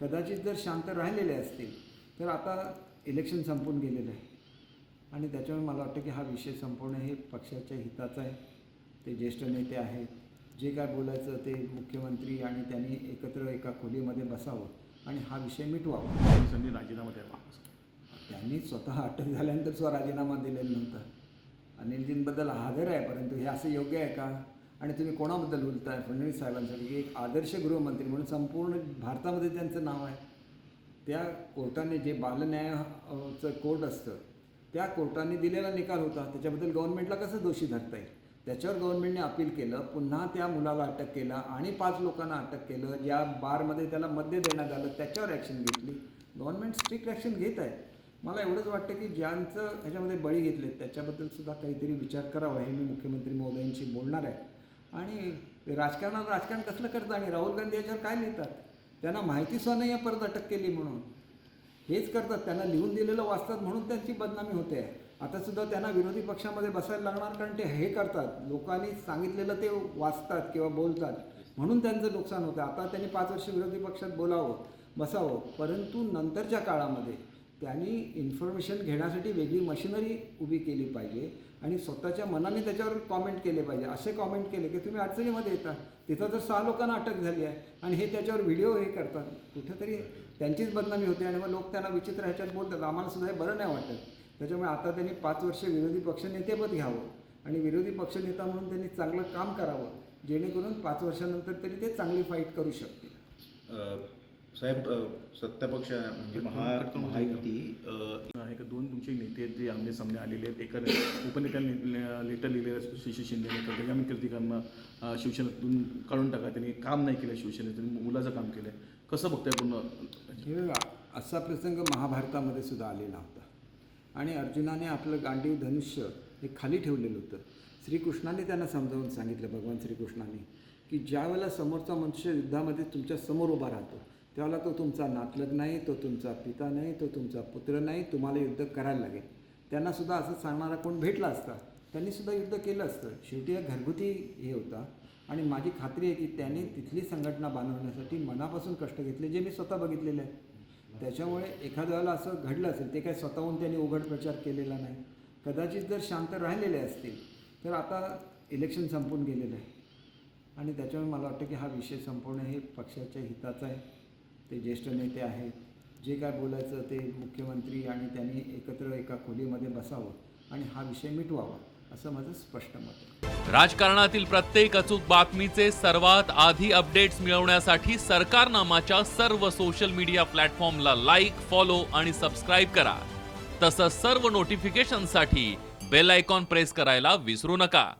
कदाचित जर शांत राहिलेले असतील तर आता इलेक्शन संपून गेलेलं आहे. आणि त्याच्यामुळे मला वाटतं की हा विषय संपवणं हे पक्षाच्या हिताचं आहे. ते ज्येष्ठ नेते आहेत. जे काय बोलायचं ते मुख्यमंत्री आणि त्यांनी एकत्र एका खोलीमध्ये बसावं आणि हा विषय मिटवावा. पोलिसांनी राजीनामा द्यावा. त्यांनी स्वतः अटक झाल्यानंतर स्व राजीनामा दिलेला नव्हता. अनिलजींबद्दल आदर आहे परंतु हे असं योग्य आहे का? आणि तुम्ही कोणाबद्दल बोलताय? फडणवीस साहेबांसाठी म्हणजे एक आदर्श गृहमंत्री म्हणून संपूर्ण भारतामध्ये त्यांचं नाव आहे. त्या कोर्टाने जे बालन्यायाचं कोर्ट असतं त्या कोर्टाने दिलेला निकाल होता. त्याच्याबद्दल गव्हर्नमेंटला कसं दोषी धरता येईल त्याच्यावर गव्हर्नमेंटने अपील केलं पुन्हा त्या मुलाला अटक केलं आणि पाच लोकांना अटक केलं. ज्या बारमध्ये त्याला मद्य देण्यात आलं त्याच्यावर ॲक्शन घेतली. गव्हर्नमेंट स्ट्रिक्ट ॲक्शन घेत आहे. मला एवढंच वाटतं की ज्यांचं ह्याच्यामध्ये बळी घेतले त्याच्याबद्दल सुद्धा काहीतरी विचार करावा हे मी मुख्यमंत्री महोदयांशी बोलणार आहे. आणि राजकारणात राजकारण कसलं करतं? आणि राहुल गांधी याच्यावर काय लिहितात? त्यांना माहिती सुद्धा नाही आहे परत अटक केली म्हणून. हेच करतात. त्यांना लिहून दिलेलं वाचतात म्हणून त्यांची बदनामी होते. आहे आता सुद्धा त्यांना विरोधी पक्षामध्ये बसायला लागणार कारण ते हे करतात. लोकांनी सांगितलेलं ते वाचतात किंवा बोलतात. म्हणून त्यांचं नुकसान होतं. आता त्यांनी पाच वर्ष विरोधी पक्षात बोलावं बसावं. परंतु नंतरच्या काळामध्ये त्यांनी इन्फॉर्मेशन घेण्यासाठी वेगळी मशिनरी उभी केली पाहिजे. आणि स्वतःच्या मनाने त्याच्यावर कॉमेंट केले पाहिजे. असे कॉमेंट केले की तुम्ही अडचणीमध्ये येता. तिथं जर सहा लोकांना अटक झाली आहे. आणि हे त्याच्यावर व्हिडिओ हे करतात. कुठेतरी त्यांचीच बदनामी होते आणि मग लोक त्यांना विचित्र ह्याच्यात बोलतात. आम्हाला सुद्धा हे बरं नाही वाटत. त्याच्यामुळे आता त्यांनी पाच वर्ष विरोधी पक्षनेतेपद घ्यावं. आणि विरोधी पक्षनेता म्हणून त्यांनी चांगलं काम करावं. जेणेकरून पाच वर्षानंतर तरी ते चांगली फाईट करू शकतील. साहेब सत्तापक्ष म्हणजे महा महायुती आहे का? दोन तुमचे नेते आहेत जे आमने सामने आलेले आहेत. एका उपनेत्याने लेटर लिहिलेलं आहे सुशील शिंदेने तर त्याच्या कीर्तिकांना शिवसेनेतून काढून टाका. त्यांनी काम नाही केलं शिवसेनेत. त्यांनी मुलाचं काम केलं आहे कसं बघताय पूर्ण? असा प्रसंग महाभारतामध्ये सुद्धा आलेला होता. आणि अर्जुनाने आपलं गांडीव धनुष्य हे खाली ठेवलेलं होतं. श्रीकृष्णाने त्यांना समजावून सांगितलं भगवान श्रीकृष्णाने की ज्या वेळेला समोरचा मनुष्य युद्धामध्ये तुमच्यासमोर उभा राहतो त्यावेळेला तो तुमचा नातलग नाही तो तुमचा पिता नाही तो तुमचा पुत्र नाही तुम्हाला युद्ध करायला लागेल. त्यांनासुद्धा असं सांगणारा कोण भेटला असता? त्यांनीसुद्धा युद्ध केलं असतं. शेवटी एक घरगुती हे होता. आणि माझी खात्री आहे की त्यांनी तिथली संघटना बांधवण्यासाठी मनापासून कष्ट घेतले जे मी स्वतः बघितलेले आहे. त्याच्यामुळे एखाद्या वेळेला असं घडलं असेल ते काय स्वतःहून त्यांनी उघड प्रचार केलेला नाही. कदाचित जर शांत राहिलेले असतील तर आता इलेक्शन संपून गेलेलं आहे. आणि त्याच्यामुळे मला वाटतं की हा विषय संपवणं हे पक्षाच्या हिताचं आहे. ते ज्येष्ठ नेते आहेत. जे काय बोलायचं ते मुख्यमंत्री आणि त्यांनी एकत्र एका खोलीमध्ये बसावं आणि हा विषय मिटवावा असं माझं स्पष्ट मत आहे. राजकारणातील प्रत्येक अचूक बातमीचे सर्वात आधी अपडेट्स मिळवण्यासाठी सरकारनामाच्या सर्व सोशल मीडिया प्लॅटफॉर्मला लाईक फॉलो आणि सबस्क्राईब करा. तसंच सर्व नोटिफिकेशनसाठी बेल आयकॉन प्रेस करायला विसरू नका.